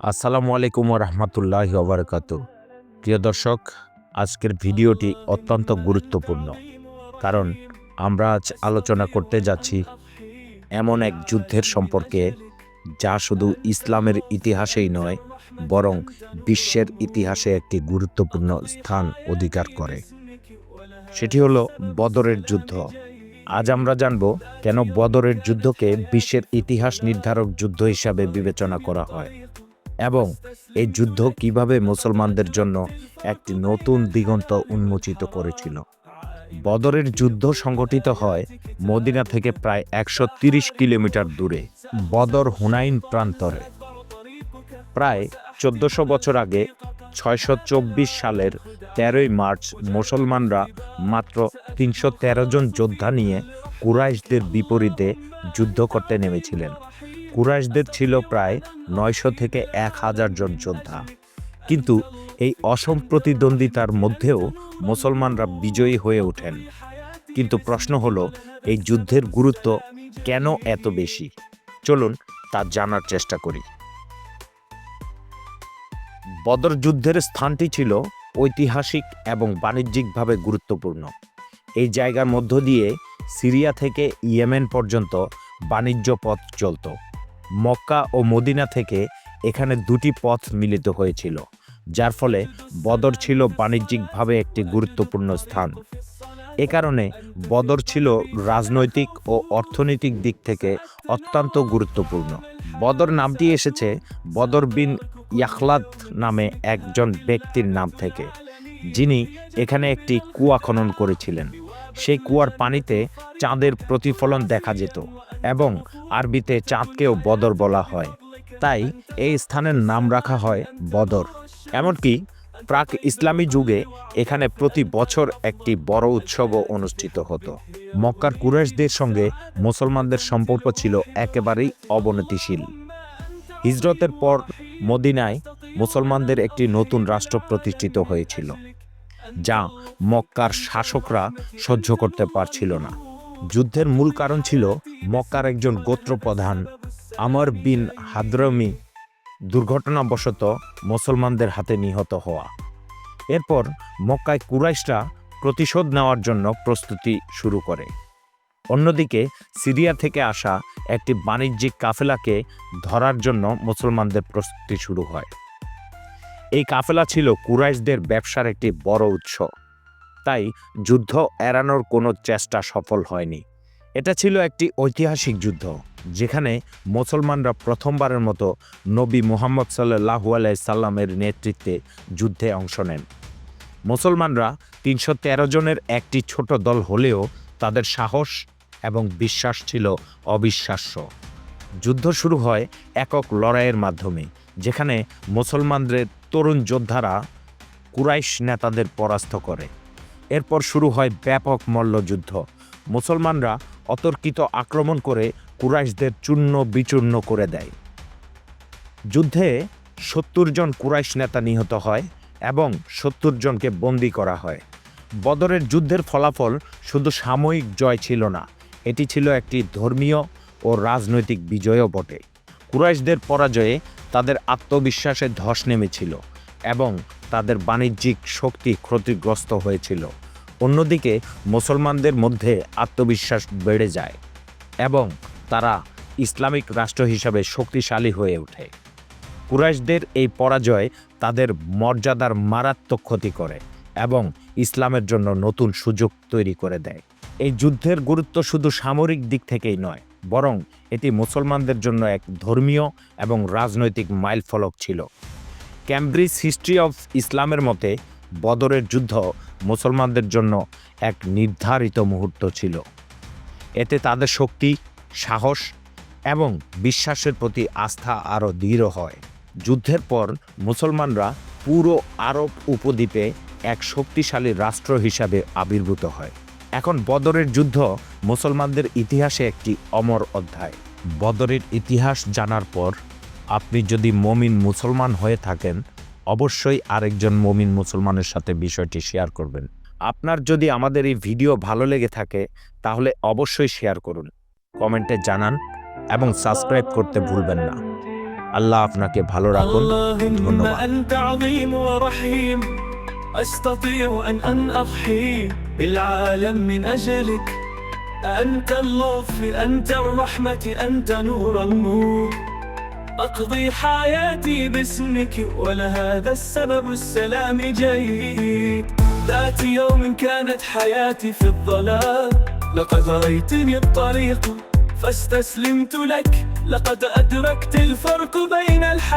আসসালামু আলাইকুম রহমতুল্লাহ ওবরকাত। প্রিয় দর্শক, আজকের ভিডিওটি অত্যন্ত গুরুত্বপূর্ণ, কারণ আমরা আজ আলোচনা করতে যাচ্ছি এমন এক যুদ্ধের সম্পর্কে যা শুধু ইসলামের ইতিহাসেই নয়, বরং বিশ্বের ইতিহাসে একটি গুরুত্বপূর্ণ স্থান অধিকার করে। সেটি হলো বদরের যুদ্ধ। আজ আমরা জানব কেন বদরের যুদ্ধকে বিশ্বের ইতিহাস নির্ধারক যুদ্ধ হিসাবে বিবেচনা করা হয়। এবং এই যুদ্ধ কীভাবে মুসলমানদের জন্য একটি নতুন দিগন্ত উন্মোচিত করেছিল। বদরের যুদ্ধ সংগঠিত হয় মদিনা থেকে প্রায় একশো কিলোমিটার দূরে, বদর হুনাইন প্রান্তরে। প্রায় চোদ্দশো বছর আগে, ছয়শো চব্বিশ সালের তেরোই মার্চ মুসলমানরা মাত্র তিনশো তেরো জন যোদ্ধা নিয়ে কুরাইশদের বিপরীতে যুদ্ধ করতে নেমেছিলেন। কুরাইশদের ছিল প্রায় নয়শো থেকে এক হাজার জন যোদ্ধা। কিন্তু এই অসম প্রতিদ্বন্দ্বিতার মধ্যেও মুসলমানরা বিজয়ী হয়ে ওঠেন। কিন্তু প্রশ্ন হলো, এই যুদ্ধের গুরুত্ব কেন এত বেশি? চলুন তা জানার চেষ্টা করি। বদর যুদ্ধের স্থানটি ছিল ঐতিহাসিক এবং বাণিজ্যিকভাবে গুরুত্বপূর্ণ। এই জায়গার মধ্য দিয়ে সিরিয়া থেকে ইয়েমেন পর্যন্ত বাণিজ্য পথ চলত। মক্কা ও মদিনা থেকে এখানে দুটি পথ মিলিত হয়েছিল, যার ফলে বদর ছিল বাণিজ্যিকভাবে একটি গুরুত্বপূর্ণ স্থান। এ কারণে বদর ছিল রাজনৈতিক ও অর্থনৈতিক দিক থেকে অত্যন্ত গুরুত্বপূর্ণ। বদর নামটি এসেছে বদর বিন ইয়াখলাদ নামে একজন ব্যক্তির নাম থেকে, যিনি এখানে একটি কুয়া খনন করেছিলেন। সেই কুয়ার পানিতে চাঁদের প্রতিফলন দেখা যেত এবং আরবিতে চাঁদকেও বদর বলা হয়। তাই এই স্থানের নাম রাখা হয় বদর। এমনকি প্রাক ইসলামী যুগে এখানে প্রতি বছর একটি বড় উৎসবও অনুষ্ঠিত হতো। মক্কার কুরাইশদের সঙ্গে মুসলমানদের সম্পর্ক ছিল একেবারেই অবনতিশীল। হিজরতের পর মদিনায় মুসলমানদের একটি নতুন রাষ্ট্র প্রতিষ্ঠিত হয়েছিল। যা মক্কার শাসকরা সহ্য করতে পারছিল না। যুদ্ধের মূল কারণ ছিল মক্কার একজন গোত্রপ্রধান আমর বিন হাদ্রমি। দুর্ঘটনাবশত মুসলমানদের হাতে নিহত হওয়া। এরপর মক্কায় কুরাইশরা প্রতিশোধ নেওয়ার জন্য প্রস্তুতি শুরু করে। অন্যদিকে সিরিয়া থেকে আসা একটি বাণিজ্যিক কাফেলাকে ধরার জন্য মুসলমানদের প্রস্তুতি শুরু হয়। এই কাফেলা ছিল কুরাইশদের ব্যবসার একটি বড় উৎস। তাই যুদ্ধ এড়ানোর কোনো চেষ্টা সফল হয়নি। এটা ছিল একটি ঐতিহাসিক যুদ্ধ, যেখানে মুসলমানরা প্রথমবারের মতো নবী মুহাম্মদ সাল্লাহু সাল্লামের নেতৃত্বে যুদ্ধে অংশ নেন। মুসলমানরা তিনশো তেরো জনের একটি ছোট দল হলেও তাদের সাহস এবং বিশ্বাস ছিল অবিশ্বাস্য। যুদ্ধ শুরু হয় একক লড়াইয়ের মাধ্যমে যেখানে মুসলমানদের তরুণ যোদ্ধারা কুরাইশ নেতাদের পরাস্ত করে। এরপর শুরু হয় ব্যাপক মল্লযুদ্ধ। মুসলমানরা অতর্কিত আক্রমণ করে কুরাইশদের চূর্ণ বিচূর্ণ করে দেয়। যুদ্ধে সত্তর জন কুরাইশ নেতা নিহত হয় এবং সত্তর জনকে বন্দী করা হয়। বদরের যুদ্ধের ফলাফল শুধু সাময়িক জয় ছিল না, এটি ছিল একটি ধর্মীয় ও রাজনৈতিক বিজয়ও বটে। কুরাইশদের পরাজয়ে তাদের আত্মবিশ্বাসে ধস নেমেছিল এবং তাদের বাণিজ্যিক শক্তি ক্ষতিগ্রস্ত হয়েছিল। অন্যদিকে, মুসলমানদের মধ্যে আত্মবিশ্বাস বেড়ে যায় এবং তারা ইসলামিক রাষ্ট্র হিসাবে শক্তিশালী হয়ে ওঠে। কুরাইশদের এই পরাজয় তাদের মর্যাদার মারাত্মক ক্ষতি করে এবং ইসলামের জন্য নতুন সুযোগ তৈরি করে দেয়। এই যুদ্ধের গুরুত্ব শুধু সামরিক দিক থেকেই নয় বরং এটি মুসলমানদের জন্য এক ধর্মীয় এবং রাজনৈতিক মাইলফলক ছিল। ক্যামব্রিজ হিস্ট্রি অফ ইসলামের মতে, বদরের যুদ্ধ মুসলমানদের জন্য এক নির্ধারিত মুহূর্ত ছিল। এতে তাদের শক্তি, সাহস এবং বিশ্বাসের প্রতি আস্থা আরও দৃঢ় হয়। যুদ্ধের পর মুসলমানরা পুরো আরব উপদ্বীপে এক শক্তিশালী রাষ্ট্র হিসাবে আবির্ভূত হয়। এখন বদরের যুদ্ধ মুসলমানদের ইতিহাসে একটি অমর অধ্যায়। বদরের ইতিহাস জানার পর আপনি যদি মমিন মুসলমান হয়ে থাকেন অবশ্যই আরেকজন মমিন মুসলমানের সাথে বিষয়টি শেয়ার করবেন। আপনার যদি আমাদের এই ভিডিও ভালো লেগে থাকে তাহলে অবশ্যই শেয়ার করুন কমেন্টে জানান এবং সাবস্ক্রাইব করতে ভুলবেন না। আল্লাহ আপনাকে ভালো রাখুন ধন্যবাদ। بالعالم من أجلك. أنت اللطف أنت الرحمة أنت نور النور. أقضي حياتي باسمك ولهذا السبب السلام جيد. ذات يوم كانت حياتي في الضلال لقد رأيتني الطريق فاستسلمت لك. لقد أدركت الفرق بين الحياة